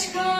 aşka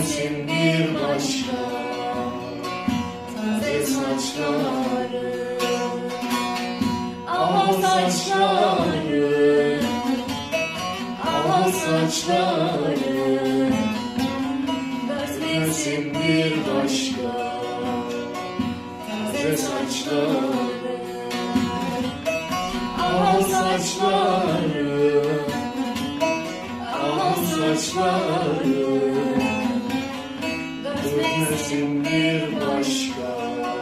sensin bir başka Taze saçları Ama saçları Ama saçları. Sensin bir başka Taze saçları. Al saçları Al saçları. Dönmesin bir başka.